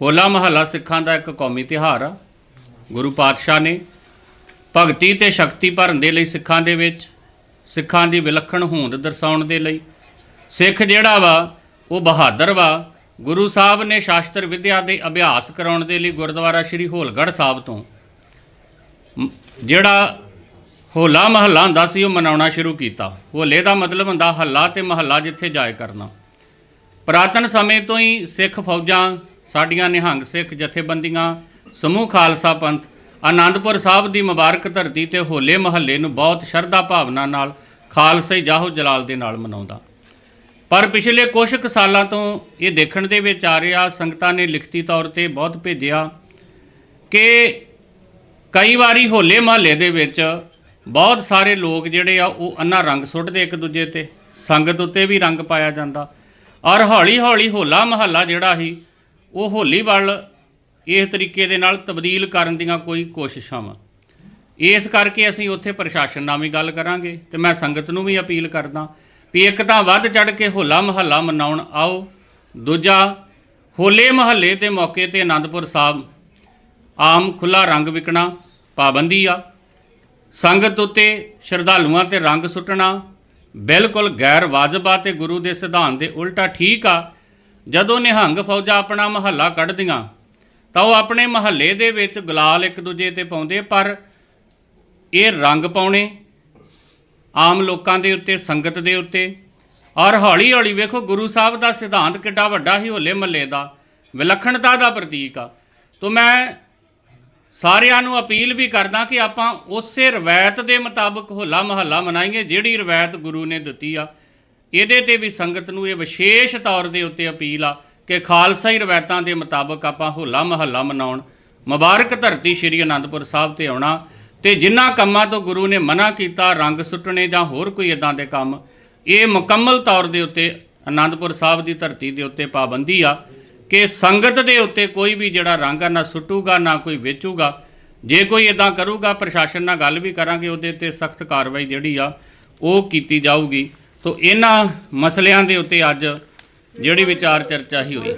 ਹੋਲਾ ਮਹੱਲਾ ਸਿੱਖਾਂ ਦਾ ਇੱਕ ਕੌਮੀ ਤਿਉਹਾਰ ਆ। ਗੁਰੂ ਪਾਤਸ਼ਾਹ ਨੇ ਭਗਤੀ ਤੇ ਸ਼ਕਤੀ ਭਰਨ ਦੇ ਲਈ ਸਿੱਖਾਂ ਦੇ ਵਿੱਚ, ਸਿੱਖਾਂ ਦੀ ਵਿਲੱਖਣ ਹੋਂਦ ਦਰਸਾਉਣ ਦੇ ਲਈ ਸਿੱਖ ਜਿਹੜਾ ਵਾ, ਉਹ ਬਹਾਦਰ ਵਾ। ਗੁਰੂ ਸਾਹਿਬ ਨੇ ਸ਼ਾਸਤਰ ਵਿਦਿਆ ਦੇ ਅਭਿਆਸ ਕਰਾਉਣ ਦੇ ਲਈ ਗੁਰਦੁਆਰਾ ਸ੍ਰੀ ਹੋਲਗੜ੍ਹ ਸਾਹਿਬ ਤੋਂ ਜਿਹੜਾ ਹੋਲਾ ਮਹੱਲਾ ਹੁੰਦਾ ਸੀ, ਉਹ ਮਨਾਉਣਾ ਸ਼ੁਰੂ ਕੀਤਾ। ਹੋਲੇ ਦਾ ਮਤਲਬ ਹੁੰਦਾ ਹੱਲਾ ਤੇ ਮਹੱਲਾ ਜਿੱਥੇ ਜਾਏ ਕਰਨਾ। ਪੁਰਾਤਨ ਸਮੇਂ ਤੋਂ ਹੀ ਸਿੱਖ ਫੌਜਾਂ ਸਾਡੀਆਂ ਨਿਹੰਗ ਸਿੱਖ ਜਥੇਬੰਦੀਆਂ, ਸਮੂਹ ਖਾਲਸਾ ਪੰਥ, ਆਨੰਦਪੁਰ ਸਾਹਿਬ ਦੀ ਮੁਬਾਰਕ ਧਰਤੀ ਤੇ ਹੋਲੇ ਮਹੱਲੇ ਨੂੰ ਬਹੁਤ ਸ਼ਰਧਾ ਭਾਵਨਾ ਨਾਲ ਖਾਲਸੇ ਜਾਹੋ ਜਲਾਲ ਦੇ ਨਾਲ ਮਨਾਉਂਦਾ। ਪਰ ਪਿਛਲੇ ਕੁਝ ਕੁ ਸਾਲਾਂ ਤੋਂ ਇਹ ਦੇਖਣ ਦੇ ਵਿੱਚ ਆ ਰਿਹਾ, ਸੰਗਤਾਂ ਨੇ ਲਿਖਤੀ ਤੌਰ ਤੇ ਬਹੁਤ ਭੇਜਿਆ ਕਿ ਕਈ ਵਾਰੀ ਹੋਲੇ ਮਹੱਲੇ ਦੇ ਵਿੱਚ ਬਹੁਤ ਸਾਰੇ ਲੋਕ ਜਿਹੜੇ ਆ, ਉਹ ਅੰਨਾ ਰੰਗ ਸੁੱਟਦੇ ਇੱਕ ਦੂਜੇ ਤੇ, ਸੰਗਤ ਉੱਤੇ ਵੀ ਰੰਗ ਪਾਇਆ ਜਾਂਦਾ। ਔਰ ਹੌਲੀ ਹੌਲੀ ਹੋਲਾ ਮਹੱਲਾ ਜਿਹੜਾ ਸੀ ਉਹ ਹੋਲੀ ਵੱਲ ਇਸ ਤਰੀਕੇ ਦੇ ਨਾਲ ਤਬਦੀਲ ਕਰਨ ਦੀਆਂ ਕੋਈ ਕੋਸ਼ਿਸ਼ਾਂ ਵਾ। ਇਸ ਕਰਕੇ ਅਸੀਂ ਉੱਥੇ ਪ੍ਰਸ਼ਾਸਨ ਨਾਲ ਵੀ ਗੱਲ ਕਰਾਂਗੇ ਤੇ ਮੈਂ ਸੰਗਤ ਨੂੰ ਵੀ ਅਪੀਲ ਕਰਦਾ ਵੀ ਇੱਕ ਤਾਂ ਵੱਧ ਚੜ ਕੇ ਹੋਲਾ ਮਹੱਲਾ ਮਨਾਉਣ ਆਓ, ਦੂਜਾ ਹੋਲੇ ਮਹੱਲੇ ਦੇ ਮੌਕੇ ਤੇ ਆਨੰਦਪੁਰ ਸਾਹਿਬ ਆਮ ਖੁੱਲਾ ਰੰਗ ਵਿਕਣਾ ਪਾਬੰਦੀ ਆ। ਸੰਗਤ ਉਤੇ ਸ਼ਰਧਾਲੂਆਂ ਤੇ ਰੰਗ ਸੁੱਟਣਾ, ਬਿਲਕੁਲ ਗੈਰ ਵਾਜਬ ਆ ਤੇ ਗੁਰੂ ਦੇ ਸਿਧਾਂਤ ਦੇ ਉਲਟਾ ਠੀਕ ਆ। ਜਦੋਂ ਨਿਹੰਗ ਫੌਜਾਂ ਆਪਣਾ ਮਹੱਲਾ ਕੱਢਦੀਆਂ, ਤਾਂ ਉਹ ਆਪਣੇ ਮਹੱਲੇ ਦੇ ਵਿੱਚ ਗੁਲਾਲ ਇੱਕ ਦੂਜੇ ਤੇ ਪਾਉਂਦੇ, ਪਰ ਇਹ ਰੰਗ ਪਾਉਣੇ ਆਮ ਲੋਕਾਂ ਦੇ ਉੱਤੇ, ਸੰਗਤ ਦੇ ਉੱਤੇ। ਔਰ ਹੌਲੀ ਹੌਲੀ ਵੇਖੋ, ਗੁਰੂ ਸਾਹਿਬ ਦਾ ਸਿਧਾਂਤ ਕਿੱਡਾ ਵੱਡਾ ਹੀ ਹੋਲੇ ਮਹੱਲੇ ਦਾ, ਵਿਲੱਖਣਤਾ ਦਾ ਪ੍ਰਤੀਕ ਆ। ਤੋਂ ਮੈਂ ਸਾਰਿਆਂ ਨੂੰ ਅਪੀਲ ਵੀ ਕਰਦਾ ਕਿ ਆਪਾਂ ਉਸੇ ਰਵਾਇਤ ਦੇ ਮੁਤਾਬਕ ਹੋਲਾ ਮਹੱਲਾ ਮਨਾਈਏ, ਜਿਹੜੀ ਰਵਾਇਤ ਗੁਰੂ ਨੇ ਦਿੱਤੀ ਆ। ਇਹਦੇ ਤੇ ਵੀ ਸੰਗਤ ਨੂੰ ਇਹ ਵਿਸ਼ੇਸ਼ ਤੌਰ ਦੇ ਉੱਤੇ ਅਪੀਲ ਆ ਕਿ ਖਾਲਸਾਈ ਰਵਾਇਤਾਂ ਦੇ ਮੁਤਾਬਕ ਆਪਾਂ ਹੋਲਾ ਮਹੱਲਾ ਮਨਾਉਣ। ਮੁਬਾਰਕ ਧਰਤੀ ਸ੍ਰੀ ਅਨੰਦਪੁਰ ਸਾਹਿਬ ਤੇ ਆਉਣਾ ਤੇ ਜਿਨ੍ਹਾਂ ਕੰਮਾਂ ਤੋਂ ਗੁਰੂ ਨੇ ਮਨਾ ਕੀਤਾ, ਰੰਗ ਸੁੱਟਣੇ ਜਾਂ ਹੋਰ ਕੋਈ ਇਦਾਂ ਦੇ ਕੰਮ, ਇਹ ਮੁਕੰਮਲ ਤੌਰ ਦੇ ਉੱਤੇ ਅਨੰਦਪੁਰ ਸਾਹਿਬ ਦੀ ਧਰਤੀ ਦੇ ਉੱਤੇ ਪਾਬੰਦੀ ਆ ਕਿ ਸੰਗਤ ਦੇ ਉੱਤੇ ਕੋਈ ਵੀ ਜਿਹੜਾ ਰੰਗ ਆ, ਨਾ ਸੁੱਟੂਗਾ, ਨਾ ਕੋਈ ਵੇਚੂਗਾ। ਜੇ ਕੋਈ ਇਦਾਂ ਕਰੂਗਾ, ਪ੍ਰਸ਼ਾਸਨ ਨਾਲ ਗੱਲ ਵੀ ਕਰਾਂਗੇ, ਉਹਦੇ ਤੇ ਸਖਤ ਕਾਰਵਾਈ ਜਿਹੜੀ ਆ, ਉਹ ਕੀਤੀ ਜਾਊਗੀ। ਤੋਂ ਇਹਨਾਂ ਮਸਲਿਆਂ ਦੇ ਉੱਤੇ ਅੱਜ ਜਿਹੜੀ ਵਿਚਾਰ ਚਰਚਾ ਹੀ ਹੋਈ।